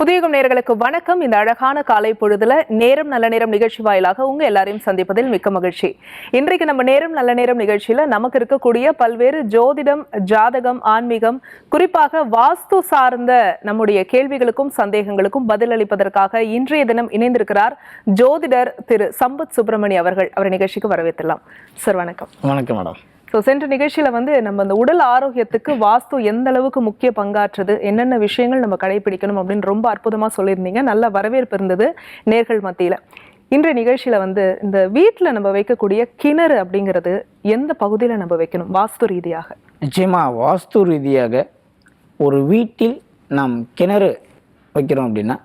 புதியகம் நேர்களுக்கு வணக்கம். இந்த அழகான காலை பொழுதுல நேரம் நல்ல நேரம் நிகழ்ச்சி வாயிலாக உங்க எல்லாரையும் சந்திப்பதில் மிக்க மகிழ்ச்சி. இன்றைக்கு நம்ம நேரம் நல்ல நேரம் நிகழ்ச்சியில நமக்கு இருக்கக்கூடிய பல்வேறு ஜோதிடம் ஜாதகம் ஆன்மீகம் குறிப்பாக வாஸ்து சார்ந்த நம்முடைய கேள்விகளுக்கும் சந்தேகங்களுக்கும் பதிலளிப்பதற்காக இன்றைய தினம் இணைந்திருக்கிறார் ஜோதிடர் திரு சம்பத் சுப்பிரமணி அவர்கள். அவர் நிகழ்ச்சிக்கு வரவேற்றலாம் சார் வணக்கம். வணக்கம் மேடம். ஸோ சென்ற நிகழ்ச்சியில வந்து நம்ம அந்த உடல் ஆரோக்கியத்துக்கு வாஸ்து எந்த அளவுக்கு முக்கிய பங்காற்றுது என்னென்ன விஷயங்கள் நம்ம கடைபிடிக்கணும் அப்படின்னு ரொம்ப அற்புதமா சொல்லியிருந்தீங்க. நல்ல வரவேற்பு இருந்தது நேர்கள் மத்தியில. இன்றைய நிகழ்ச்சியில வந்து இந்த வீட்டில் நம்ம வைக்கக்கூடிய கிணறு அப்படிங்கிறது எந்த பகுதியில நம்ம வைக்கணும்? வாஸ்து ரீதியாக. நிச்சயமா வாஸ்து ரீதியாக ஒரு வீட்டில் நாம் கிணறு வைக்கிறோம் அப்படின்னா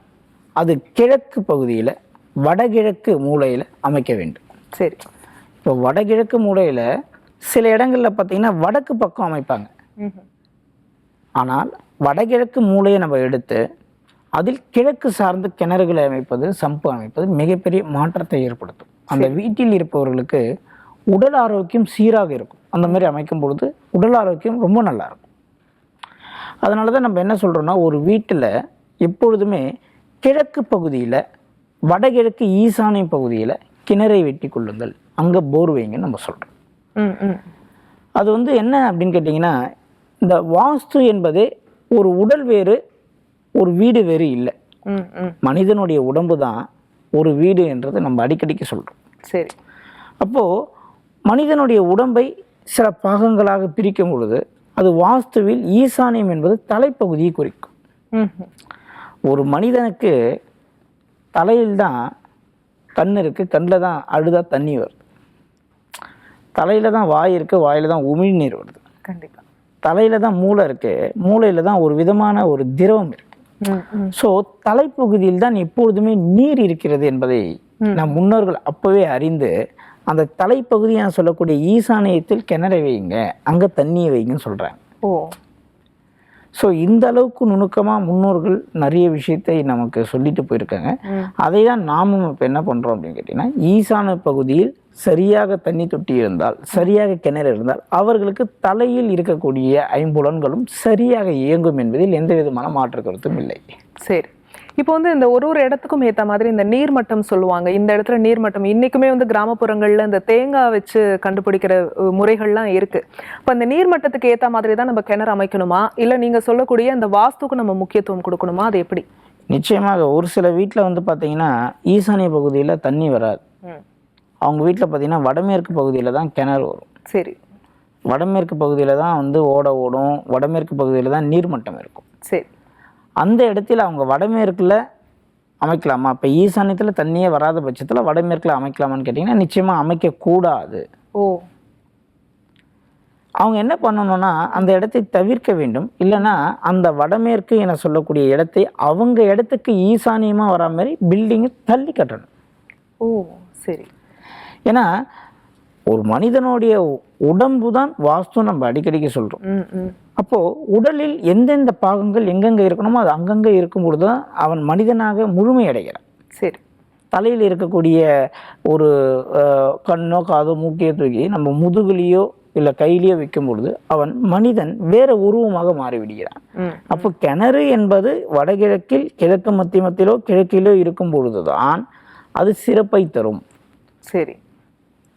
அது கிழக்கு பகுதியில் வடகிழக்கு மூலையில் அமைக்க வேண்டும். சரி. இப்போ வடகிழக்கு மூலையில் சில இடங்களில் பார்த்தீங்கன்னா வடக்கு பக்கம் அமைப்பாங்க. ஆனால் வடகிழக்கு மூலையை நம்ம எடுத்து அதில் கிழக்கு சார்ந்த கிணறுகளை அமைப்பது சம்பு அமைப்பது மிகப்பெரிய மாற்றத்தை ஏற்படுத்தும். அந்த வீட்டில் இருப்பவர்களுக்கு உடல் ஆரோக்கியம் சீராக இருக்கும். அந்த மாதிரி அமைக்கும் பொழுது உடல் ஆரோக்கியம் ரொம்ப நல்லா இருக்கும். அதனால தான் நம்ம என்ன சொல்கிறோம்னா ஒரு வீட்டில் எப்பொழுதுமே கிழக்கு பகுதியில் வடகிழக்கு ஈசானிய பகுதியில் கிணறை வெட்டி கொள்ளுங்கள். அங்கே போர் வைங்கன்னு நம்ம சொல்கிறோம் அது வந்து என்ன அப்படின்னு கேட்டிங்கன்னா இந்த வாஸ்து என்பதே ஒரு உடல் வேறு ஒரு வீடு வேறு இல்லை. ம் ம். மனிதனுடைய உடம்பு தான் ஒரு வீடு என்றதை நம்ம அடிக்கடிக்கு சொல்கிறோம் சரி. அப்போது மனிதனுடைய உடம்பை சில பாகங்களாக பிரிக்கும் பொழுது அது வாஸ்துவில் ஈசானியம் என்பது தலைப்பகுதியை குறிக்கும். ஒரு மனிதனுக்கு தலையில் தான் கண் இருக்குது கண்ணில் தான் அழுதா தண்ணி வருது. தலையில் தான் வாய் இருக்குது வாயில் தான் உமிழ்நீர் வருது. கண்டிப்பா. தலையில் தான் மூளை இருக்குது மூளையில் தான் ஒரு விதமான ஒரு திரவம் இருக்குது ம் ஸோ தலைப்பகுதியில் தான் எப்பொழுதுமே நீர் இருக்கிறது என்பதை நம் முன்னோர்கள் அப்போவே அறிந்து அந்த தலைப்பகுதியாக சொல்லக்கூடிய ஈசானியத்தில் கிணறை வைங்க அங்கே தண்ணியை வைங்கன்னு சொல்கிறாங்க ஓ. ஸோ இந்த அளவுக்கு நுணுக்கமாக முன்னோர்கள் நிறைய விஷயத்தை நமக்கு சொல்லிட்டு போயிருக்காங்க. அதை தான் நாமும் இப்போ என்ன பண்ணுறோம் அப்படின்னு கேட்டிங்கன்னா ஈசான பகுதியில் சரியாக தண்ணி தொட்டி இருந்தால் சரியாக கிணறு இருந்தால் அவர்களுக்கு தலையில் இருக்கக்கூடிய ஐம்புலன்களும் சரியாக இயங்கும் என்பதில் எந்த விதமான மாற்று கருத்தும் இல்லை. சரி. இப்போ வந்து இந்த ஒரு ஒரு இடத்துக்கும் ஏத்த மாதிரி இந்த நீர்மட்டம் சொல்லுவாங்க. இந்த இடத்துல நீர்மட்டம் இன்னைக்குமே வந்து கிராமப்புறங்கள்ல இந்த தேங்காய் வச்சு கண்டுபிடிக்கிற முறைகள்லாம் இருக்கு. அப்ப அந்த நீர்மட்டத்துக்கு ஏத்த மாதிரி தான் நம்ம கிணறு அமைக்கணுமா? இல்ல நீங்க சொல்லக்கூடிய அந்த வாஸ்துக்கு நம்ம முக்கியத்துவம் கொடுக்கணுமா? அது எப்படி? நிச்சயமாக ஒரு சில வீட்டில் வந்து பார்த்தீங்கன்னா ஈசானிய பகுதியில் தண்ணி வராது. அவங்க வீட்டில் பார்த்தீங்கன்னா வடமேற்கு பகுதியில் தான் கிணறு வரும். சரி. வடமேற்கு பகுதியில் தான் வந்து ஓட ஓடும். வடமேற்கு பகுதியில் தான் நீர்மட்டம் இருக்கும். சரி. அந்த இடத்துல அவங்க வடமேற்கில் அமைக்கலாமா? இப்போ ஈசானியத்தில் தண்ணியே வராத பட்சத்தில் வடமேற்கில் அமைக்கலாமான்னு கேட்டிங்கன்னா நிச்சயமாக அமைக்கக்கூடாது. ஓ. அவங்க என்ன பண்ணணும்னா அந்த இடத்தை தவிர்க்க வேண்டும். இல்லைன்னா அந்த வடமேற்கு என சொல்லக்கூடிய இடத்தை அவங்க இடத்துக்கு ஈசானியமாக வரா மாதிரி பில்டிங்கை தள்ளி கட்டணும். ஓ சரி. ஏன்னா ஒரு மனிதனுடைய உடம்பு தான் வாஸ்து நம்ம அடிக்கடிக்கு சொல்கிறோம் அப்போது உடலில் எந்தெந்த பாகங்கள் எங்கெங்கே இருக்கணுமோ அது அங்கங்கே இருக்கும் பொழுது தான் அவன் மனிதனாக முழுமையடைகிறான். சரி. தலையில் இருக்கக்கூடிய ஒரு கண்ணோ காதோ மூக்கையோ தூக்கி நம்ம முதுகுலையோ இல்லை கையிலையோ வைக்கும் பொழுது அவன் மனிதன் வேற உருவமாக மாறிவிடுகிறான். அப்போ கிணறு என்பது வடகிழக்கில் கிழக்கு மத்தியமத்திலோ கிழக்கிலோ இருக்கும் பொழுதுதான் அது சிறப்பை தரும். சரி.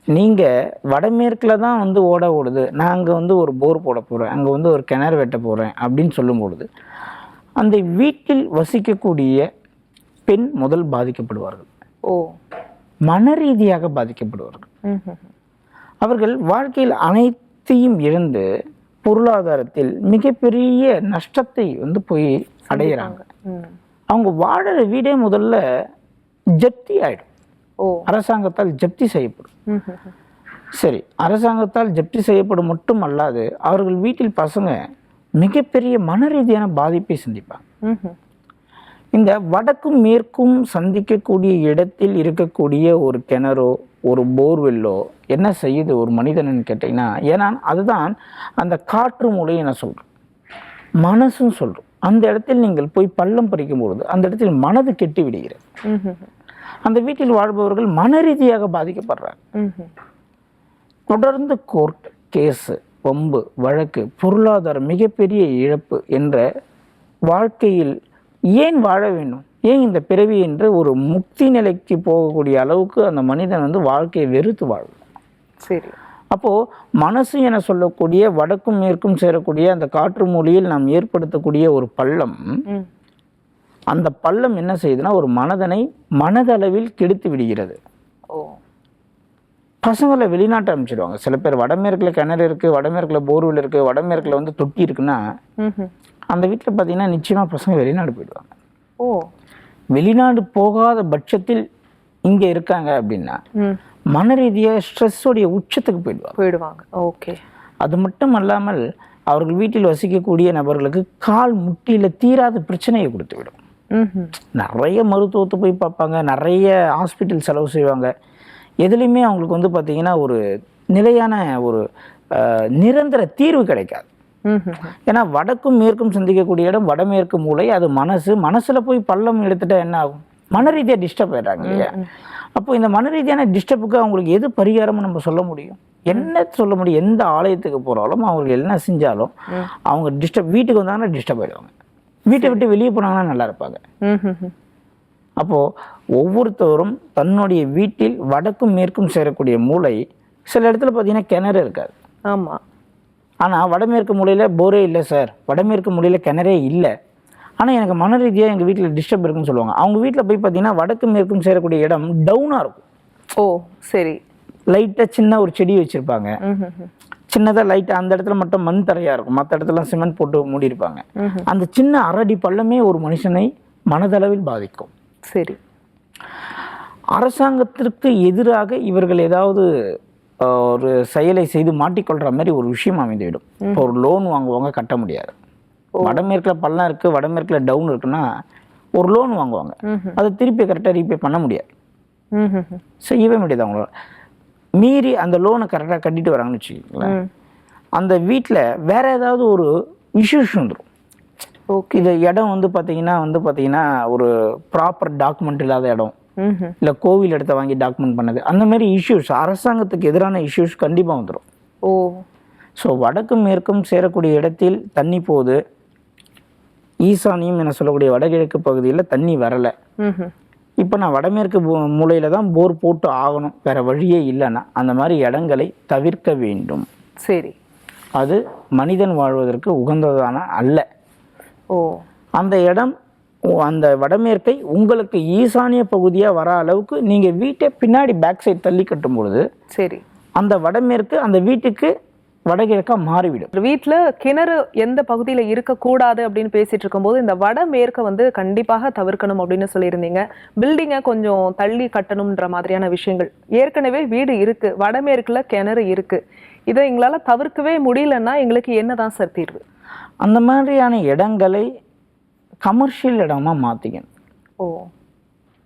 நீங்கள் வடமேற்கில் தான் வந்து ஓட ஓடுது. நான் அங்கே வந்து ஒரு போர் போட போகிறேன் அங்கே வந்து ஒரு கிணறு வெட்ட போகிறேன் அப்படின்னு சொல்லும் பொழுது அந்த வீட்டில் வசிக்கக்கூடிய பெண் முதல் பாதிக்கப்படுவார்கள். ஓ. மன ரீதியாக பாதிக்கப்படுவார்கள். அவர்கள் வாழ்க்கையில் அனைத்தையும் இழந்து பொருளாதாரத்தில் மிகப்பெரிய நஷ்டத்தை வந்து போய் அடைகிறாங்க ம். அவங்க வாழற வீடே முதல்ல ஜப்தி ஆயிடும். அரசாங்கத்தால் ஜப்தி செய்யப்படும். சரி அரசாங்கத்தால் ஜப்தி செய்யப்படும் மட்டும் அல்லாது அவர்கள் வீட்டில் பசங்க மிகப்பெரிய மன ரீதியான பாதிப்பை சந்திப்பாங்க. இந்த வடக்கும் மேற்கும் சந்திக்கக்கூடிய இடத்தில் இருக்கக்கூடிய ஒரு கிணறோ ஒரு போர்வெல்லோ என்ன செய்யுது ஒரு மனிதன் கேட்டிங்கன்னா ஏன்னா அதுதான் அந்த காற்று மூலையை நான் சொல்கிறேன் மனசும் சொல்கிறோம் அந்த இடத்தில் நீங்கள் போய் பள்ளம் பறிக்கும் பொழுது அந்த இடத்தில் மனது கெட்டு விடுகிறது. அந்த வீட்டில் வாழ்பவர்கள் மன ரீதியாக பாதிக்கப்படுறாங்க. தொடர்ந்து கோர்ட் கேஸு வம்பு வழக்கு பொருளாதார மிகப்பெரிய இழப்பு என்ற வாழ்க்கையில் ஏன் வாழ வேண்டும்? ஏன் இந்த பிறவி என்று ஒரு முக்தி நிலைக்கு போகக்கூடிய அளவுக்கு அந்த மனிதன் வந்து வாழ்க்கையை வெறுத்து வாழும் சரி. அப்போது மனசு என சொல்லக்கூடிய வடக்கும் மேற்கும் சேரக்கூடிய அந்த காற்று மூலையில் நாம் ஏற்படுத்தக்கூடிய ஒரு பள்ளம் அந்த பள்ளம் என்ன செய்யுதுன்னா ஒரு மனதனை மனதளவில் கெடுத்து விடுகிறது. ஓ. பசங்களை வெளிநாட்டு அனுப்பிச்சிடுவாங்க. சில பேர் வடமேற்குல கிணறு இருக்குது வடமேற்குல போர்வெல் இருக்குது வடமேற்குல வந்து தொட்டி இருக்குன்னா. அந்த வீட்டில் பார்த்தீங்கன்னா நிச்சயமாக பசங்க வெளிநாடு போயிடுவாங்க. ஓ. வெளிநாடு போகாத பட்சத்தில் இங்கே இருக்காங்க அப்படின்னா மன ரீதியாக ஸ்ட்ரெஸ்ஸோடைய உச்சத்துக்கு போயிடுவாங்க. போயிடுவாங்க. ஓகே. அது மட்டும் அல்லாமல் அவர்கள் வீட்டில் வசிக்கக்கூடிய நபர்களுக்கு கால் முட்டியில் தீராத பிரச்சனையை கொடுத்து விடும். நிறைய மருத்துவத்தை போய் பார்ப்பாங்க நிறைய ஹாஸ்பிட்டல் செலவு செய்வாங்க. எதுலேயுமே அவங்களுக்கு வந்து பார்த்திங்கன்னா ஒரு நிலையான ஒரு நிரந்தர தீர்வு கிடைக்காது. ஏன்னா வடக்கும் மேற்கும் சந்திக்கக்கூடிய இடம் வடமேற்கு மூலை அது மனசு. மனசில் போய் பள்ளம் எடுத்துட்டா என்ன ஆகும்? மன ரீதியாக டிஸ்டர்ப் ஆயிடுறாங்க இல்லையா? அப்போ இந்த மன ரீதியான டிஸ்டர்புக்கு அவங்களுக்கு எது பரிகாரம்னு நம்ம சொல்ல முடியும்? என்ன சொல்ல முடியும்? எந்த ஆலயத்துக்கு போகிறாலும் அவங்களுக்கு என்ன செஞ்சாலும் அவங்க டிஸ்டர்ப் வீட்டுக்கு வந்தாங்கன்னா டிஸ்டர்ப் ஆயிடுவாங்க. வீட்டை விட்டு வெளியே போனாங்கன்னா நல்லா இருப்பாங்க. அப்போது ஒவ்வொருத்தரும் தன்னுடைய வீட்டில் வடக்கும் மேற்கும் சேரக்கூடிய மூளை சில இடத்துல பார்த்தீங்கன்னா கிணறு இருக்காது. ஆமா. ஆனால் வடமேற்கு மூலையில் போரே இல்லை சார். வடமேற்கு மூலையில் கிணறே இல்லை. ஆனால் எனக்கு மன ரீதியாக எங்கள் வீட்டில் டிஸ்டர்ப் இருக்குன்னு சொல்லுவாங்க. அவங்க வீட்டில் போய் பார்த்தீங்கன்னா வடக்கு மேற்கும் சேரக்கூடிய இடம் டவுனாக இருக்கும். ஓ சரி. லைட்டாக சின்ன ஒரு செடி வச்சுருப்பாங்க. சின்னதாக லைட்டாக அந்த இடத்துல மட்டும் மண் தரையாக இருக்கும். மற்ற இடத்துல சிமெண்ட் போட்டு மூடியிருப்பாங்க. அந்த சின்ன அரடி பள்ளமே ஒரு மனுஷனை மனதளவில் பாதிக்கும். சரி. அரசாங்கத்திற்கு எதிராக இவர்கள் ஏதாவது ஒரு செயலை செய்து மாட்டிக்கொள்கிற மாதிரி ஒரு விஷயம் அமைந்துவிடும். இப்போ ஒரு லோன் வாங்குவாங்க கட்ட முடியாது. வடமேற்கில் பள்ளம் இருக்குது வடமேற்கில் டவுன் இருக்குன்னா ஒரு லோன் வாங்குவாங்க. அதை திருப்பி கரெக்டாக ரீபே பண்ண முடியாது. செய்யவே முடியாது அவங்களால. மீறி அந்த லோனை கரெக்டாக கட்டிட்டு வராங்கன்னு வச்சுக்கோங்களேன். அந்த வீட்டில் வேற ஏதாவது ஒரு இஷ்யூஸ் வந்துடும் ஓகே. இது இடம் வந்து பார்த்தீங்கன்னா வந்து பார்த்தீங்கன்னா ஒரு ப்ராப்பர் டாக்குமெண்ட் இல்லாத இடம். இல்லை கோவில் இடத்த வாங்கி டாக்குமெண்ட் பண்ணது. அந்த மாதிரி இஷ்யூஸ் அரசாங்கத்துக்கு எதிரான இஷ்யூஸ் கண்டிப்பாக வந்துடும் ஓ. ஸோ வடக்கும் மேற்கும் சேரக்கூடிய இடத்தில் தண்ணி போகுது. ஈசானியம் என சொல்லக்கூடிய வடகிழக்கு பகுதியில் தண்ணி வரலை. இப்போ நான் வடமேற்கு மூலையில் தான் போர் போட்டு ஆகணும். வேற வழியே இல்லைன்னா. அந்த மாதிரி இடங்களை தவிர்க்க வேண்டும். சரி. அது மனிதன் வாழ்வதற்கு உகந்ததான? அல்ல. ஓ. அந்த இடம் அந்த வடமேற்கை உங்களுக்கு ஈசானிய பகுதியாக வர அளவுக்கு நீங்கள் வீட்டை பின்னாடி பேக் சைடு தள்ளி கட்டும் பொழுது சரி. அந்த வடமேற்கு அந்த வீட்டுக்கு வடகிழக்காக மாறிவிடும். வீட்ல கிணறு எந்த பகுதியில இருக்கக்கூடாது அப்படின்னு பேசிட்டு இருக்கும்போது இந்த வட மேற்க வந்து கண்டிப்பாக தவிர்க்கணும் அப்படின்னு சொல்லியிருந்தீங்க. பில்டிங்கை கொஞ்சம் தள்ளி கட்டணும்ன்ற மாதிரியான விஷயங்கள். ஏற்கனவே வீடு இருக்கு வடமேற்குல கிணறு இருக்கு. இதை எங்களால தவிர்க்கவே முடியலன்னா எங்களுக்கு என்னதான் சார் தீர்வு? அந்த மாதிரியான இடங்களை கமர்ஷியல் இடமா மாற்றிக்கணும் ஓ.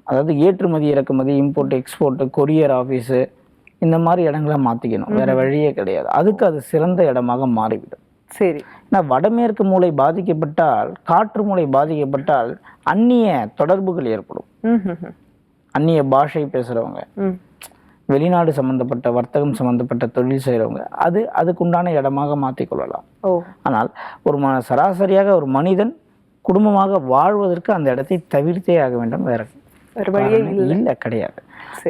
அதாவது ஏற்றுமதி இறக்குமதி இம்போர்ட் எக்ஸ்போர்ட் கொரியர் ஆஃபீஸு இந்த மாதிரி இடங்களை மாற்றிக்கணும் வேற வழியே கிடையாது. அதுக்கு அது சிறந்த இடமாக மாறிவிடும். சரி. ஏன்னா வடமேற்கு மூளை பாதிக்கப்பட்டால் காற்று மூளை பாதிக்கப்பட்டால் அந்நிய தொடர்புகள் ஏற்படும். அந்நிய பாஷை பேசுகிறவங்க ம். வெளிநாடு சம்பந்தப்பட்ட வர்த்தகம் சம்பந்தப்பட்ட தொழில் செய்கிறவங்க அது அதுக்குண்டான இடமாக மாற்றிக்கொள்ளலாம் ஆனால் ஒரு ம சராசரியாக ஒரு மனிதன் குடும்பமாக வாழ்வதற்கு அந்த இடத்தை தவிர்த்தே ஆக வேண்டும் வேற இல்லை கிடையாது.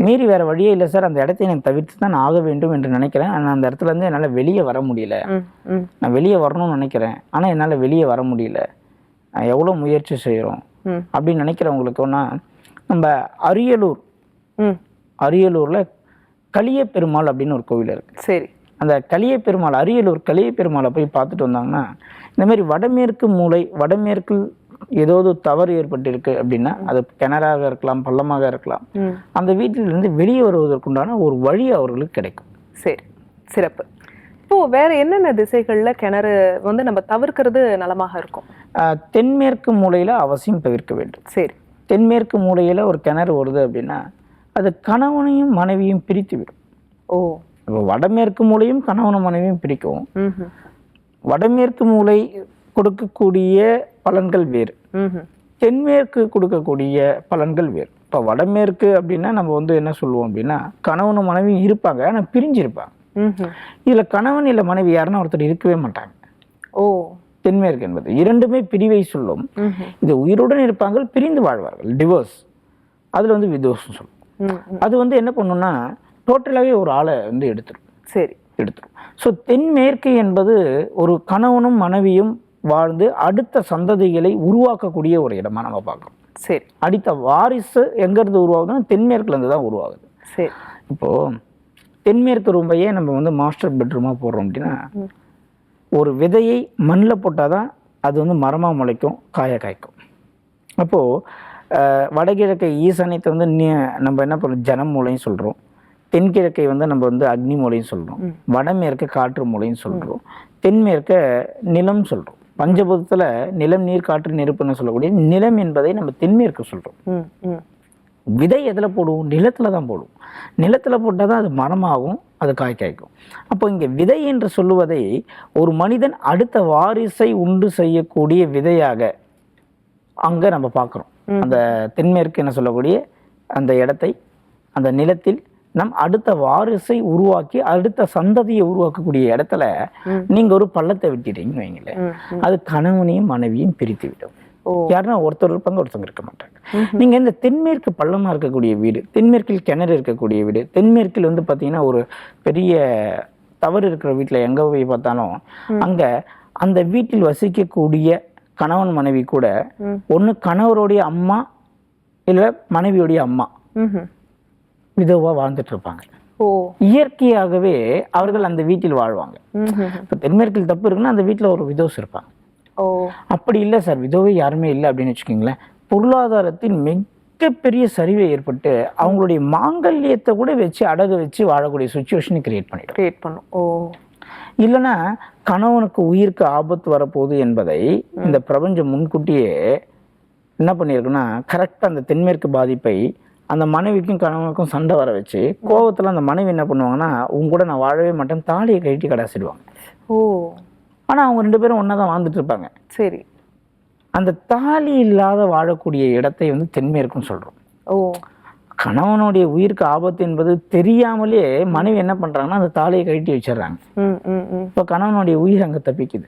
மீறி வேற வழியே இல்லை சார். அந்த இடத்தை நான் தவிர்த்து தான் ஆக வேண்டும் என்று நினைக்கிறேன். ஆனால் அந்த இடத்துல இருந்து என்னால் வெளியே வர முடியல. நான் வெளியே வரணும்னு நினைக்கிறேன். ஆனால் என்னால் வெளியே வர முடியல. நான் எவ்வளோ முயற்சி செய்கிறோம் அப்படின்னு நினைக்கிறவங்களுக்குன்னா நம்ம அரியலூர். அரியலூரில் களிய பெருமாள் அப்படின்னு ஒரு கோவில் இருக்குது சரி. அந்த களிய பெருமாள் அரியலூர் களிய பெருமாளை போய் பார்த்துட்டு வந்தாங்கன்னா இந்த மாதிரி வடமேற்கு மூலை வடமேற்கில் ஏதாவது தவறு ஏற்பட்டிருக்கு அப்படின்னா அது கிணறாக இருக்கலாம் பள்ளமாக இருக்கலாம். அந்த வீட்டிலிருந்து வெளியே வருவதற்குண்டான ஒரு வழி அவர்களுக்கு கிடைக்கும். சரி சிறப்பு. இப்போ வேற என்னென்ன திசைகள்ல கிணறு வந்து நம்ம தவிர்க்கிறது நலமாக இருக்கும்? தென்மேற்கு மூலையில் அவசியம் தவிர்க்க வேண்டும். சரி. தென்மேற்கு மூலையில் ஒரு கிணறு வருது அப்படின்னா அது கணவனையும் மனைவியும் பிரித்து விடும். ஓ. இப்போ வடமேற்கு மூலையும் கணவனும் மனைவியும் பிரிக்கும் வடமேற்கு மூலை கொடுக்கக்கூடிய பலன்கள் வேறு. தென்மேற்கு கொடுக்கக்கூடிய பலன்கள் வேறு. இப்போ வடமேற்கு அப்படின்னா நம்ம வந்து என்ன சொல்லுவோம் அப்படின்னா கணவனும் மனைவியும் இருப்பாங்க ஆனால் பிரிஞ்சிருப்பாங்க. இதில் கணவன் இல்லை மனைவி யாருன்னா ஒருத்தர் இருக்கவே மாட்டாங்க. ஓ. தென்மேற்கு என்பது. இரண்டுமே பிரிவை சொல்லும். இது உயிருடன் இருப்பாங்க பிரிந்து வாழ்வார்கள். டிவோர்ஸ் அதில் வந்து விதோஷம் சொல்லும். அது வந்து என்ன பண்ணுன்னா டோட்டலாகவே ஒரு ஆளை வந்து எடுத்துரும். சரி. எடுத்துரும். ஸோ தென்மேற்கு என்பது ஒரு கணவனும் மனைவியும் வாழ்ந்து அடுத்த சந்ததிகளை உருவாக்கக்கூடிய ஒரு இடமா நம்ம பார்க்குறோம். சரி. அடுத்த வாரிசு எங்கேருந்து உருவாகுதுன்னா தென்மேற்குல இருந்து தான் உருவாகுது. சரி. இப்போது தென்மேற்கு ரூம்பையே நம்ம வந்து மாஸ்டர் பெட்ரூமாக போடுறோம் அப்படின்னா. ஒரு விதையை மண்ணில் போட்டால் தான் அது வந்து மரமாக முளைக்கும் காய காய்க்கும். அப்போது வடகிழக்கை ஈசானியத்தை வந்து நி- நம்ம என்ன பண்ணுறோம் ஜனம் மூலையும் சொல்கிறோம் தென்கிழக்கை வந்து நம்ம வந்து அக்னி மூலையும் சொல்கிறோம். வடமேற்க காற்று மூலையும் சொல்கிறோம் தென்மேற்க நிலம் சொல்கிறோம் பஞ்சபூதத்தில் நிலம் நீர் காற்று நெருப்புன்னு சொல்லக்கூடிய நிலம் என்பதை நம்ம தென்மேற்கு சொல்கிறோம் விதை எதில் போடுவோம்? நிலத்தில் தான் போடுவோம். நிலத்தில் போட்டால் தான் அது மரமாகும் அது காய் காய்க்கும். அப்போ இங்கே விதை என்று சொல்லுவதை ஒரு மனிதன் அடுத்த வாரிசை உண்டு செய்யக்கூடிய விதையாக அங்கே நம்ம பார்க்குறோம். அந்த தென்மேற்கு என்ன சொல்லக்கூடிய அந்த இடத்தை அந்த நிலத்தில் நம் அடுத்த வாரிசை உருவாக்கி அடுத்த சந்ததியை உருவாக்கக்கூடிய இடத்துல ம். நீங்கள் ஒரு பள்ளத்தை விட்டுட்டீங்கன்னு வைங்களேன். அது கணவனையும் மனைவியும் பிரித்து விடும் யாருன்னா ஒருத்தர் இருப்பாங்க ஒருத்தவங்க இருக்க மாட்டாங்க. நீங்க இந்த தென்மேற்கு பள்ளமா இருக்கக்கூடிய வீடு தென்மேற்கில் கிணறு இருக்கக்கூடிய வீடு தென்மேற்கில் வந்து பாத்தீங்கன்னா ஒரு பெரிய தவறு இருக்கிற வீட்டுல எங்க போய் பார்த்தாலும் அங்க அந்த வீட்டில் வசிக்கக்கூடிய கணவன் மனைவி கூட. ஒண்ணு கணவருடைய அம்மா இல்ல மனைவியுடைய அம்மா. ம்ஹும். விதவா வாழ்ந்துட்டு இருப்பாங்க ஓ. இயற்கையாகவே அவர்கள் அந்த வீட்டில் வாழ்வாங்க. இப்போ தென்மேற்கில் தப்பு இருக்குன்னா அந்த வீட்டில் ஒரு விதோஸ் இருப்பாங்க. ஓ. அப்படி இல்லை சார் விதவை யாருமே இல்லை அப்படின்னு வச்சுக்கோங்களேன். பொருளாதாரத்தின் மிகப்பெரிய சரிவை ஏற்பட்டு அவங்களுடைய மாங்கல்யத்தை கூட வச்சு அடகு வச்சு வாழக்கூடிய சுச்சுவேஷனை கிரியேட் பண்ணிடும். கிரியேட் பண்ணும். ஓ. இல்லைன்னா கணவனுக்கு உயிருக்கு ஆபத்து வரப்போகுது என்பதை இந்த பிரபஞ்சம் முன்கூட்டியே என்ன பண்ணியிருக்குன்னா கரெக்டாக அந்த தென்மேற்கு பாதிப்பை அந்த மனைவிக்கும் கணவனுக்கும் சண்டை வர வச்சு கோவத்தில் அந்த மனைவி என்ன பண்ணுவாங்கன்னா உங்க கூட நான் வாழவே மாட்டேன் தாலியை கழட்டி கடாசிடுவாங்க. ஓ. ஆனால் அவங்க ரெண்டு பேரும் ஒன்றா தான் வாழ்ந்துட்டு இருப்பாங்க. சரி. அந்த தாலி இல்லாத வாழக்கூடிய இடத்தை வந்து தென்மேற்குன்னு சொல்கிறோம் ஓ. கணவனுடைய உயிருக்கு ஆபத்து என்பது தெரியாமலே மனைவி என்ன பண்ணுறாங்கன்னா அந்த தாலியை கழட்டி வச்சிடுறாங்க. இப்போ கணவனுடைய உயிர் அங்கே தப்பிக்குது.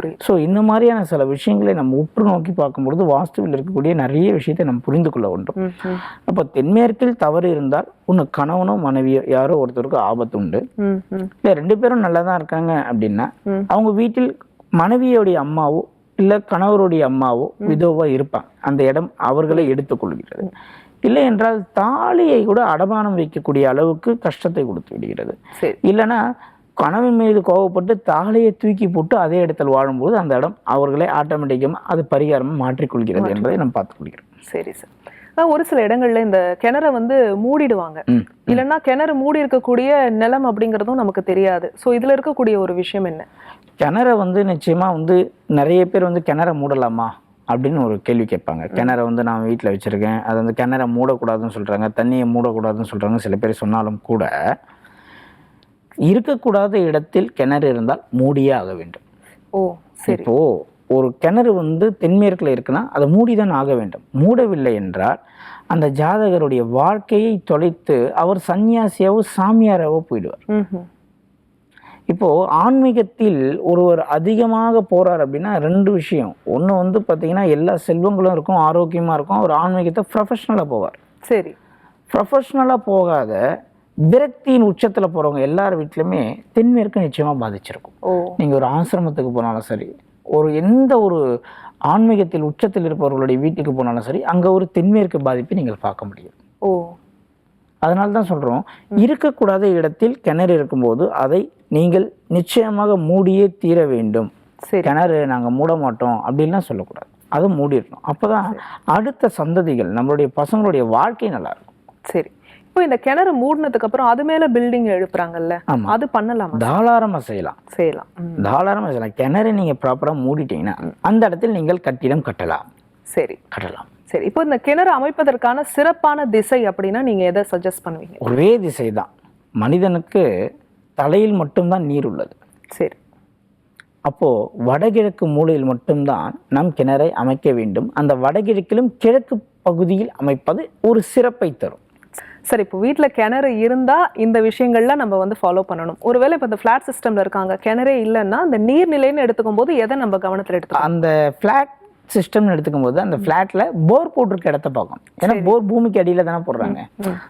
புரியுது. ஸோ இந்த மாதிரியான சில விஷயங்களை நம்ம உற்று நோக்கி பார்க்கும்பொழுது வாஸ்துவில் இருக்கக்கூடிய நிறைய விஷயத்தை நம்ம புரிந்து கொள்ள வேண்டும் அப்போ தென்மேற்கில் தவறு இருந்தால் ஒன்று கணவனோ மனைவியோ யாரோ ஒருத்தருக்கு ஆபத்து உண்டு. இல்லை ரெண்டு பேரும் நல்லா தான் இருக்காங்க அப்படின்னா. அவங்க வீட்டில் மனைவியோடைய அம்மாவோ இல்லை கணவருடைய அம்மாவோ விதோவா இருப்பாங்க. அந்த இடம் அவர்களை எடுத்துக்கொள்கிறது. இல்லை என்றால் தாலியை கூட அடமானம் வைக்கக்கூடிய அளவுக்கு கஷ்டத்தை கொடுத்து விடுகிறது. இல்லைன்னா கணவன் மீது கோவப்பட்டு தாலியை தூக்கி போட்டு அதே இடத்தில் வாழும்போது அந்த இடம் அவர்களே ஆட்டோமேட்டிக்காக அது பரிகாரமாக மாற்றிக்கொள்கிறது என்பதை நம்ம பார்த்துக்கொள்கிறோம் சரி சார் ஒரு சில இடங்கள்ல இந்த கிணறை வந்து மூடிடுவாங்க. இல்லைன்னா கிணறு மூடி இருக்கக்கூடிய நிலம் அப்படிங்கறதும் நமக்கு தெரியாது. சோ இதுல இருக்கக்கூடிய ஒரு விஷயம் என்ன? கிணறை வந்து நிச்சயமாக வந்து நிறைய பேர் வந்து கிணற மூடலாமா அப்படின்னு ஒரு கேள்வி கேட்பாங்க. கிணற வந்து நான் வீட்டில் வச்சுருக்கேன். அது வந்து கிணற மூடக்கூடாதுன்னு சொல்கிறாங்க தண்ணியை மூடக்கூடாதுன்னு சொல்கிறாங்க சில பேர் சொன்னாலும் கூட இருக்கக்கூடாத இடத்தில் கிணறு இருந்தால் மூடியே ஆக வேண்டும். ஓ சரி. இப்போ ஒரு கிணறு வந்து தென்மேற்கில் இருக்குன்னா அதை மூடிதான் ஆக வேண்டும். மூடவில்லை என்றால் அந்த ஜாதகருடைய வாழ்க்கையை தொலைத்து அவர் சன்னியாசியாவோ சாமியாராவோ போயிடுவார். இப்போ ஆன்மீகத்தில் ஒருவர் அதிகமாக போறார் அப்படின்னா ரெண்டு விஷயம். ஒன்று வந்து பார்த்தீங்கன்னா எல்லா செல்வங்களும் இருக்கும் ஆரோக்கியமாக இருக்கும். அவர் ஆன்மீகத்தை ப்ரொஃபஷ்னலாக போவார். சரி. ப்ரொஃபஷ்னலாக போகாத விரக்தியின் உச்சத்தில் போகிறவங்க எல்லார் வீட்லையுமே தென்மேற்கு நிச்சயமாக பாதிச்சிருக்கும். ஓ. நீங்கள் ஒரு ஆசிரமத்துக்கு போனாலும் சரி ஒரு எந்த ஒரு ஆன்மீகத்தில் உச்சத்தில் இருப்பவர்களுடைய வீட்டுக்கு போனாலும் சரி அங்கே ஒரு தென்மேற்கு பாதிப்பை நீங்கள் பார்க்க முடியும். ஓ. அதனால தான் சொல்கிறோம் இருக்கக்கூடாத இடத்தில் கிணறு இருக்கும்போது அதை நீங்கள் நிச்சயமாக மூடியே தீர வேண்டும். சரி. கிணறு நாங்கள் மூட மாட்டோம் அப்படின்லாம் சொல்லக்கூடாது. அதை மூடிடணும். அப்போ தான் அடுத்த சந்ததிகள் நம்மளுடைய பசங்களுடைய வாழ்க்கை நல்லா இருக்கும். சரி. இப்போ இந்த கிணறு மூடினதுக்கு அப்புறம் அது மேல பில்டிங் எழுப்புறாங்கல்ல. அது பண்ணலாமா? தாராளமாக செய்யலாம். செய்யலாம். ம், தாராளமாக செய்யலாம். கிணறு நீங்கள் ப்ராப்பராக மூடிட்டீங்கன்னா அந்த இடத்தில் நீங்கள் கட்டிடம் கட்டலாம். சரி. கட்டலாம். சரி. இப்போ இந்த கிணறு அமைப்பதற்கான சிறப்பான திசை அப்படின்னா நீங்க எதை சஜஸ்ட் பண்ணுவீங்க? ஒரே திசை தான் மனிதனுக்கு தலையில் மட்டும்தான் நீர் உள்ளது. சரி. அப்போது வடகிழக்கு மூலையில் மட்டும்தான் நாம் கிணறை அமைக்க வேண்டும். அந்த வடகிழக்கிலும் கிழக்கு பகுதியில் அமைப்பது ஒரு சிறப்பை தரும். சரி இப்போ வீட்டில் கிணறு இருந்தால் இந்த விஷயங்கள்லாம் நம்ம வந்து ஃபாலோ பண்ணணும். ஒருவேளை இப்போ இந்த ஃப்ளாட் சிஸ்டமில் இருக்காங்க கிணறே இல்லைன்னா அந்த நீர்நிலைன்னு எடுத்துக்கும் போது எதை நம்ம கவனத்தில் எடுத்துக்கணும்? அந்த ஃப்ளாட் சிஸ்டம்னு எடுத்துக்கும் போது அந்த ஃப்ளாட்ல போர் போட்டிருக்க இடத்த பார்க்கணும். ஏன்னா போர் பூமிக்கு அடியில தானே போடுறாங்க.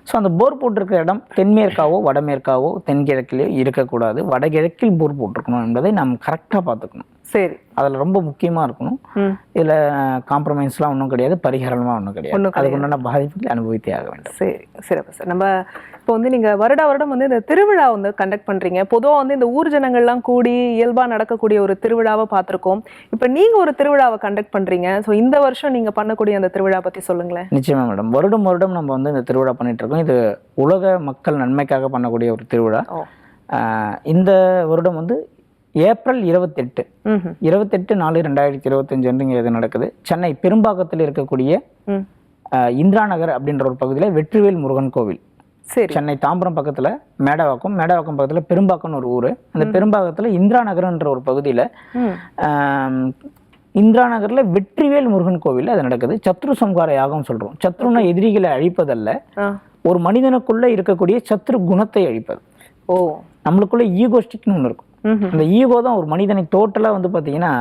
ஸோ அந்த போர் போட்டிருக்க இடம் தென்மேற்காவோ வடமேற்காவோ தென்கிழக்கிலேயோ இருக்கக்கூடாது. வடகிழக்கில் போர் போட்டிருக்கணும் என்பதை நாம் கரெக்டாக பார்த்துக்கணும். சரி. அதில் ரொம்ப முக்கியமாக இருக்கணும். இதில் காம்ப்ரமைஸ்லாம் ஒன்றும் கிடையாது பரிகாரமாக ஒன்றும் கிடையாது. அதுக்கு உண்டான பாதிப்புகளை அனுபவித்தே ஆக வேண்டும். சரி சிறப்பு. சார் நம்ம இப்போ வந்து நீங்க வருட வருடம் வந்து இந்த திருவிழா வந்து கண்டக்ட் பண்றீங்க. பொதுவா வந்து இந்த ஊர் ஜனங்கள்லாம் கூடி இயல்பா நடக்கக்கூடிய ஒரு திருவிழாவை பார்த்திருக்கோம். இப்போ நீங்க ஒரு திருவிழாவை கண்டக்ட் பண்றீங்க. ஸோ இந்த வருஷம் நீங்க பண்ணக்கூடிய அந்த திருவிழா பத்தி சொல்லுங்களேன். நிச்சயமா மேடம் வருடம் வருடம் நம்ம வந்து இந்த திருவிழா பண்ணிட்டு இருக்கோம். இது உலக மக்கள் நன்மைக்காக பண்ணக்கூடிய ஒரு திருவிழா. இந்த வருடம் வந்து ஏப்ரல் இருபத்தெட்டு. இருபத்தெட்டு நாலு ரெண்டாயிரத்தி இருபத்தஞ்சு அன்று இங்கே இது நடக்குது. சென்னை பெரும்பாக்கத்தில் இருக்கக்கூடிய இந்திரா நகர் அப்படின்ற ஒரு பகுதியில் வெற்றிவேல் முருகன் கோவில். சரி. சென்னை தாம்பரம் பக்கத்தில் மேடவாக்கம் மேடவாக்கம் பக்கத்தில் பெரும்பாக்கம்னு ஒரு ஊர். அந்த பெரும்பாக்கத்தில் இந்திரா நகர்ன்ற ஒரு பகுதியில் இந்திரா நகர்ல வெற்றிவேல் முருகன் கோவில் அது நடக்குது. சத்ரு சம்ஹார யாகம் சொல்றோம். சத்ருன எதிரிகளை அழிப்பதல்ல. ஒரு மனிதனுக்குள்ள இருக்கக்கூடிய சத்ரு குணத்தை அழிப்பது. ஓ. நம்மளுக்குள்ள ஈகோஸ்டிக்னு ஒன்று இருக்கும். அந்த ஈகோ தான் ஒரு மனிதனை டோட்டலா வந்து பாத்தீங்கன்னா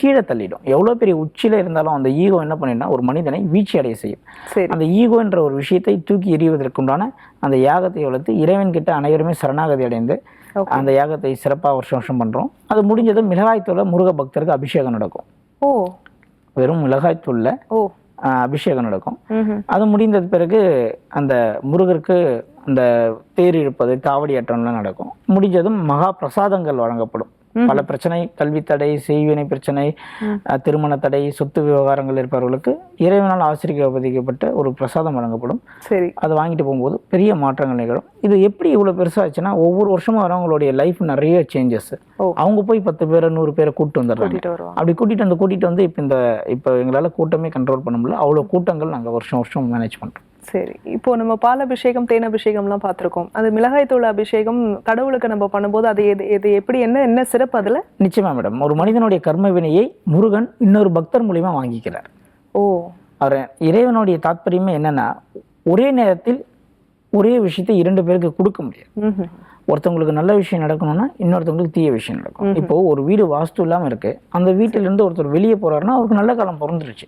கீழே தள்ளிடும். எவ்வளவு பெரிய உச்சியில இருந்தாலும் அந்த ஈகோ என்ன பண்ணிடும்னா ஒரு மனிதனை வீழ்ச்சி அடைய செய்யும். அந்த ஈகோன்ற ஒரு விஷயத்தை தூக்கி எறிவதற்குண்டான அந்த யாகத்தை வளர்த்து இறைவன் கிட்ட அனைவருமே சரணாகதி அடைந்து. அந்த யாகத்தை சிறப்பாக வருஷம் வருஷம் பண்றோம். அது முடிஞ்சதும் மிளகாய்த்தூள முருக பக்தருக்கு அபிஷேகம் நடக்கும். ஓ. வெறும் மிளகாய்த்தூள்ல அபிஷேகம் நடக்கும். அது முடிந்தது பிறகு அந்த முருகருக்கு அந்த தேர் இழுப்பது காவடி ஆட்டம்லாம் நடக்கும். முடிஞ்சதும் மகா பிரசாதங்கள் வழங்கப்படும் பல பிரச்சனை கல்வி தடை செய்வினை பிரச்சனை திருமண தடை சொத்து விவகாரங்கள் இருப்பவர்களுக்கு இறைவனால் ஆசிரியப்பதிக்கப்பட்ட ஒரு பிரசாதம் வழங்கப்படும். சரி. அதை வாங்கிட்டு போகும்போது பெரிய மாற்றங்கள் நிகழும். இது எப்படி இவ்வளோ பெருசாச்சுன்னா ஒவ்வொரு வருஷமும் வரவங்களுடைய லைஃப் நிறைய சேஞ்சஸ். அவங்க போய் பத்து பேரை நூறு பேரை கூப்பிட்டு வந்துடுறாங்க. அப்படி கூட்டிட்டு வந்து கூட்டிட்டு வந்து இப்போ இந்த இப்போ எங்களால் கூட்டமே கண்ட்ரோல் பண்ண முடியல. அவ்வளோ கூட்டங்கள் நாங்கள் வருஷம் வருஷம் மேனேஜ் பண்ணுறோம் சரி. இப்போ நம்ம பால் அபிஷேகம் தேன் அபிஷேகம்லாம் பார்த்திருக்கோம். அது மிளகாய் தூள் அபிஷேகம் கடவுளுக்கு நம்ம பண்ணும்போது அது எது எது எப்படி என்ன என்ன சிறப்பு அதுல? நிச்சயமா மேடம் ஒரு மனிதனுடைய கர்ம வினையை முருகன் இன்னொரு பக்தர் மூலியமா வாங்கிக்கிறார். ஓ. அவர் இறைவனுடைய தாத்பரியமே என்னன்னா ஒரே நேரத்தில் ஒரே விஷயத்தை இரண்டு பேருக்கு கொடுக்க முடியாது. ஒருத்தவங்களுக்கு நல்ல விஷயம் நடக்கணும்னா இன்னொருத்தவங்களுக்கு தீய விஷயம் நடக்கும். இப்போ ஒரு வீடு வாஸ்து இல்லாம இருக்கு. அந்த வீட்டில இருந்து ஒருத்தர் வெளியே போறாருன்னா அவருக்கு நல்ல காலம் பிறந்துருச்சு.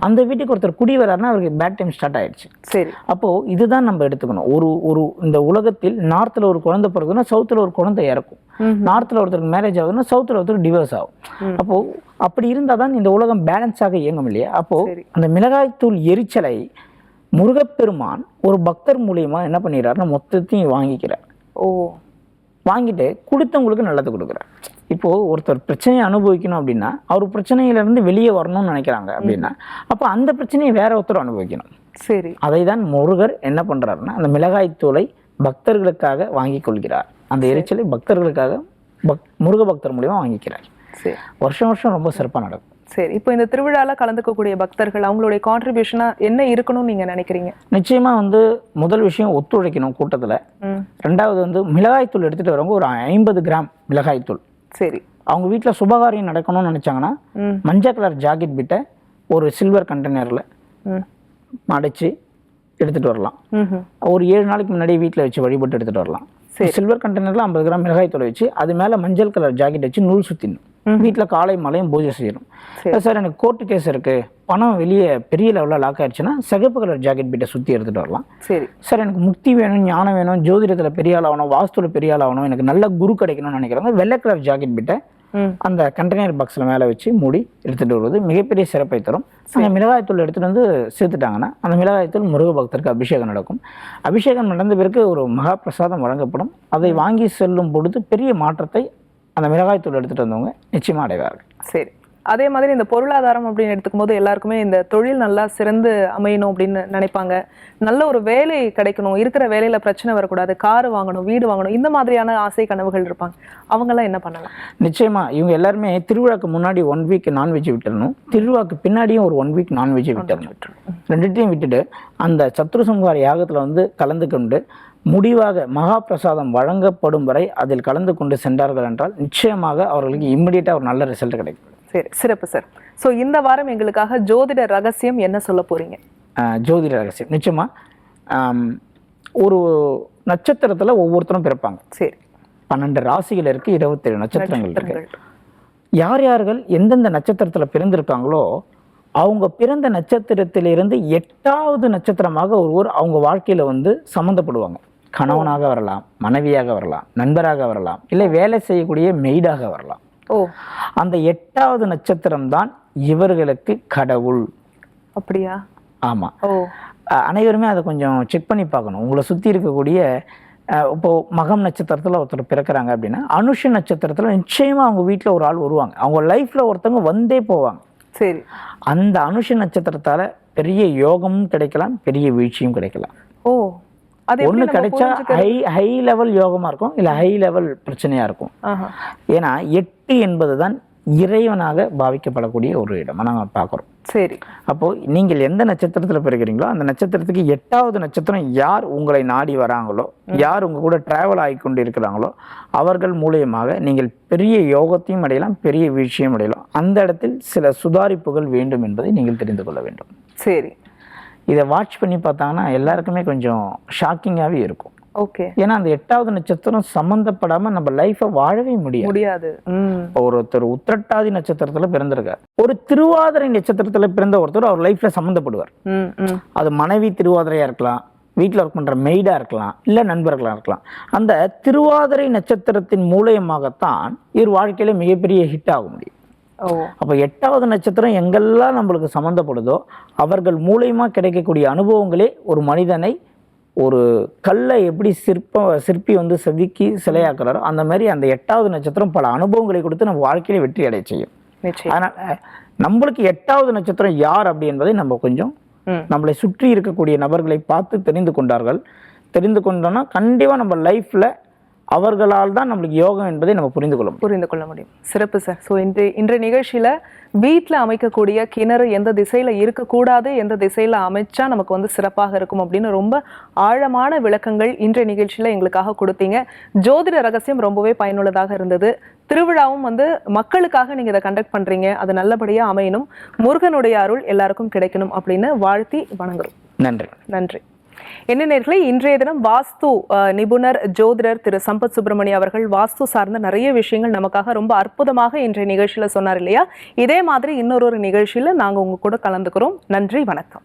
அந்த வீட்டுக்கு ஒருத்தர் குடி வர்றாருன்னா அவருக்கு பேட் டைம் ஸ்டார்ட் ஆயிடுச்சு. சரி. அப்போ இதுதான் நம்ம எடுத்துக்கணும். ஒரு ஒரு இந்த உலகத்தில் நார்த்ல ஒரு குழந்தை பிறகுதுன்னா சவுத்துல ஒரு குழந்தை இறக்கும். நார்த்ல ஒருத்தருக்கு மேரேஜ் ஆகுதுன்னா சவுத்துல ஒருத்தருக்கு டிவோர்ஸ் ஆகும். அப்போ அப்படி இருந்தால் தான் இந்த உலகம் பேலன்ஸாக இயங்கும் இல்லையா? அப்போ. அந்த மிளகாய்த்தூள் எரிச்சலை முருகப்பெருமான் ஒரு பக்தர் மூலியமா என்ன பண்ணிடுறாருன்னா மொத்தத்தையும் வாங்கிக்கிறார். ஓ வாங்கிட்டு கொடுத்தவங்களுக்கு நல்லது கொடுக்குறார். இப்போ ஒருத்தர் பிரச்சனையை அனுபவிக்கணும் அப்படின்னா அவர் பிரச்சனையில இருந்து வெளியே வரணும்னு நினைக்கிறாங்க அப்படின்னா அப்போ அந்த பிரச்சனையை வேற ஒருத்தர் அனுபவிக்கணும். சரி. அதை தான் முருகர் என்ன பண்றாருன்னா அந்த மிளகாய் தூளை பக்தர்களுக்காக வாங்கி கொள்கிறார். அந்த எரிச்சலை பக்தர்களுக்காக பக் முருக பக்தர் மூலியமா வாங்கிக்கிறார். சரி. வருஷம் வருஷம் ரொம்ப சிறப்பா நடக்கும். சரி இப்போ இந்த திருவிழால கலந்துக்கக்கூடிய பக்தர்கள் அவங்களுடைய கான்ட்ரிபியூஷனா என்ன இருக்கணும்னு நீங்க நினைக்கிறீங்க? நிச்சயமா வந்து முதல் விஷயம் ஒத்துழைக்கணும் கூட்டத்துல. ரெண்டாவது வந்து மிளகாய்த்தூள் எடுத்துட்டு வரவங்க ஒரு ஐம்பது கிராம் மிளகாய்த்தூள். சரி. அவங்க வீட்டில் சுபகாரியம் நடக்கணும்னு நினைச்சாங்கன்னா மஞ்சள் கலர் ஜாக்கெட் பிட்டை ஒரு சில்வர் கண்டெய்னரில் அடைச்சு எடுத்துட்டு வரலாம். ஒரு ஏழு நாளைக்கு முன்னாடி வீட்டில் வச்சு வழிபட்டு எடுத்துட்டு வரலாம். சில்வர் கண்டெய்னரில் ஐம்பது கிராம் மிளகாய் தூள் வச்சு அது மேலே மஞ்சள் கலர் ஜாக்கெட் வச்சு நூல் சுற்றிடணும் வீட்டில் காலை மலையும் பூஜை செய்யணும். சரி. சார் எனக்கு கோர்ட்டு கேஸ் இருக்கு. பணம் வெளியே பெரிய லெவலில் லாக் ஆயிடுச்சுன்னா சிகப்பு கலர் ஜாக்கெட் பிட்டை சுற்றி எடுத்துட்டு வரலாம். சரி. சார் எனக்கு முக்தி வேணும் ஞானம் வேணும் ஜோதிடத்தில் பெரிய ஆள் ஆகணும் வாஸ்துல பெரிய ஆள் ஆகணும் எனக்கு நல்ல குரு கிடைக்கணும்னு நினைக்கிறவங்க வெள்ளை கலர் ஜாக்கெட் பிட்டை அந்த கண்டெய்னர் பாக்ஸில் மேலே வச்சு மூடி எடுத்துகிட்டு வருவது மிகப்பெரிய சிறப்பை தரும். அந்த மிளகாய்த்தூள் எடுத்துகிட்டு வந்து சேர்த்துட்டாங்கன்னா அந்த மிளகாய்த்தூள் முருக பக்தருக்கு அபிஷேகம் நடக்கும். அபிஷேகம் நடந்த பிறகு ஒரு மகா பிரசாதம் வழங்கப்படும். அதை வாங்கி செல்லும் பொழுது பெரிய மாற்றத்தை அந்த மிளகாய்த்தூள் எடுத்துகிட்டு வந்தவங்க நிச்சயமாக அடைவார்கள். சரி. அதே மாதிரி இந்த பொருளாதாரம் அப்படின்னு எடுத்துக்கும் போது எல்லாருக்குமே இந்த தொழில் நல்லா சிறந்து அமையணும் அப்படின்னு நினைப்பாங்க. நல்ல ஒரு வேலை கிடைக்கணும். இருக்கிற வேலையில பிரச்சனை வரக்கூடாது. கார் வாங்கணும் வீடு வாங்கணும். இந்த மாதிரியான ஆசை கனவுகள் இருப்பாங்க. அவங்கெல்லாம் என்ன பண்ணலாம்? நிச்சயமா இவங்க எல்லாருமே திருவிழாக்கு முன்னாடி ஒன் வீக் நான்வெஜ் விட்டுறணும். திருவிழாக்கு பின்னாடியும் ஒரு ஒன் வீக் நான்வெஜ் விட்டுறணும். ரெண்டுத்தையும் விட்டுட்டு அந்த சத்ரு சம்ஹார யாகத்தில் வந்து கலந்து கொண்டு முடிவாக மகா பிரசாதம் வழங்கப்படும் வரை அதில் கலந்து கொண்டு சென்றார்கள் என்றால் நிச்சயமாக அவர்களுக்கு இம்மிடியட்டாக ஒரு நல்ல ரிசல்ட் கிடைக்கும். சரி சிறப்பு சார் ஸோ இந்த வாரம் எங்களுக்காக ஜோதிட ரகசியம் என்ன சொல்ல போறீங்க? ஆஹ் ஜோதிட ரகசியம். நிச்சயமா ஆம், ஒரு நட்சத்திரத்துல ஒவ்வொருத்தரும் பிறப்பாங்க. சரி. பன்னெண்டு ராசிகள் இருக்கு இருபத்தேழு நட்சத்திரங்கள் இருக்கு. நட்சத்திரங்கள். யார் யார்கள் எந்தெந்த நட்சத்திரத்துல பிறந்திருக்காங்களோ அவங்க பிறந்த நட்சத்திரத்திலிருந்து எட்டாவது நட்சத்திரமாக ஒருவர் அவங்க வாழ்க்கையில வந்து சம்மந்தப்படுவாங்க. கணவனாக வரலாம் மனைவியாக வரலாம் நண்பராக வரலாம் இல்லை வேலை செய்யக்கூடிய மெய்டாக வரலாம். ஓ. அந்த எட்டாவது நட்சத்திரம் தான் இவர்களுக்கு கடவுள். அப்படியா? ஆமா. ஓ. அனைவருமே அதை கொஞ்சம் செக் பண்ணி பார்க்கணும். உங்களை சுற்றி இருக்கக்கூடிய அஹ் இப்போ மகம் நட்சத்திரத்தில் ஒருத்தர் பிறக்கிறாங்க அப்படின்னா அனுஷ நட்சத்திரத்தில் நிச்சயமாக அவங்க வீட்டில் ஒரு ஆள் வருவாங்க. அவங்க லைஃப்பில் ஒருத்தவங்க வந்தே போவாங்க. சரி. அந்த அனுஷ நட்சத்திரத்தால் பெரிய யோகமும் கிடைக்கலாம் பெரிய வீழ்ச்சியும் கிடைக்கலாம். ஓ. அது ஒன்று கிடைச்சா? ஹை ஹை லெவல் யோகமாக இருக்கும். இல்லை ஹை லெவல் பிரச்சனையாக இருக்கும். ஏன்னா எட்டு என்பது தான் இறைவனாக பாவிக்கப்படக்கூடிய ஒரு இடமா நாங்கள் பார்க்குறோம் சரி. அப்போ நீங்கள் எந்த நட்சத்திரத்தில் பிறக்கிறீங்களோ அந்த நட்சத்திரத்துக்கு எட்டாவது நட்சத்திரம் யார் உங்களை நாடி வராங்களோ யார் உங்க கூட டிராவல் ஆகி கொண்டு இருக்கிறாங்களோ அவர்கள் மூலியமாக நீங்கள் பெரிய யோகத்தையும் அடையலாம் பெரிய வீழ்ச்சியும் அடையலாம். அந்த இடத்தில் சில சுதாரிப்புகள் வேண்டும் என்பதை நீங்கள் தெரிந்து கொள்ள வேண்டும். சரி. இதை வாட்ச் பண்ணி பார்த்தாங்கன்னா எல்லாருக்குமே கொஞ்சம் ஷாக்கிங்காகவே இருக்கும். ஓகே ஏன்னா அந்த எட்டாவது நட்சத்திரம் சம்மந்தப்படாமல் நம்ம லைஃப்பை வாழவே முடியாது. முடியாது. ஒருத்தர் உத்திரட்டாதி நட்சத்திரத்துல பிறந்திருக்கார். ஒரு திருவாதிரை நட்சத்திரத்துல பிறந்த ஒருத்தர் அவர் லைஃப்ல சம்மந்தப்படுவார் அது மனைவி திருவாதிரையா இருக்கலாம் வீட்டில் ஒர்க் பண்ற மெய்டா இருக்கலாம் இல்ல நண்பர்களா இருக்கலாம். அந்த திருவாதிரை நட்சத்திரத்தின் மூலியமாகத்தான் இவர் வாழ்க்கையில மிகப்பெரிய ஹிட் ஆக முடியும். அப்போ எட்டாவது நட்சத்திரம் எங்கெல்லாம் நம்மளுக்கு சம்மந்தப்படுதோ அவர்கள் மூலியமா கிடைக்கக்கூடிய அனுபவங்களே ஒரு மனிதனை ஒரு கல்லை எப்படி சிற்ப சிற்பி வந்து செதுக்கி சிலையாக்குறாரோ அந்த மாதிரி அந்த எட்டாவது நட்சத்திரம் பல அனுபவங்களை கொடுத்து நம்ம வாழ்க்கையில வெற்றி அடைய செய்யும். அதனால நம்மளுக்கு எட்டாவது நட்சத்திரம் யார் அப்படி என்பதை நம்ம கொஞ்சம் நம்மளை சுற்றி இருக்கக்கூடிய நபர்களை பார்த்து தெரிந்து கொண்டார்கள். தெரிந்து கொண்டோம்னா கண்டிப்பா நம்ம லைஃப்ல அவர்களால் தான் நம்மளுக்கு யோகம் என்பதை நம்ம புரிந்து கொள்ள புரிந்து கொள்ள முடியும். சிறப்பு சார். ஸோ இன்று இன்றைய நிகழ்ச்சியில வீட்டில் அமைக்கக்கூடிய கிணறு எந்த திசையில இருக்கக்கூடாது எந்த திசையில அமைச்சா நமக்கு வந்து சிறப்பாக இருக்கும் அப்படின்னு ரொம்ப ஆழமான விளக்கங்கள் இன்றைய நிகழ்ச்சியில எங்களுக்காக கொடுத்தீங்க. ஜோதிட ரகசியம் ரொம்பவே பயனுள்ளதாக இருந்தது. திருவிழாவும் வந்து மக்களுக்காக நீங்க இதை கண்டக்ட் பண்றீங்க. அது நல்லபடியா அமையணும். முருகனுடைய அருள் எல்லாருக்கும் கிடைக்கணும் அப்படின்னு வாழ்த்தி வணங்குறோம். நன்றி. நன்றி. என்ன நேர்களை இன்றைய தினம் வாஸ்து அஹ், நிபுணர் ஜோதிடர் திரு சம்பத் சுப்பிரமணிய அவர்கள் வாஸ்து சார்ந்த நிறைய விஷயங்கள் நமக்காக ரொம்ப அற்புதமாக இன்றைய நிகழ்ச்சியில சொன்னார் இல்லையா? இதே மாதிரி இன்னொரு ஒரு நிகழ்ச்சியில நாங்க உங்க கூட கலந்துக்கிறோம். நன்றி வணக்கம்.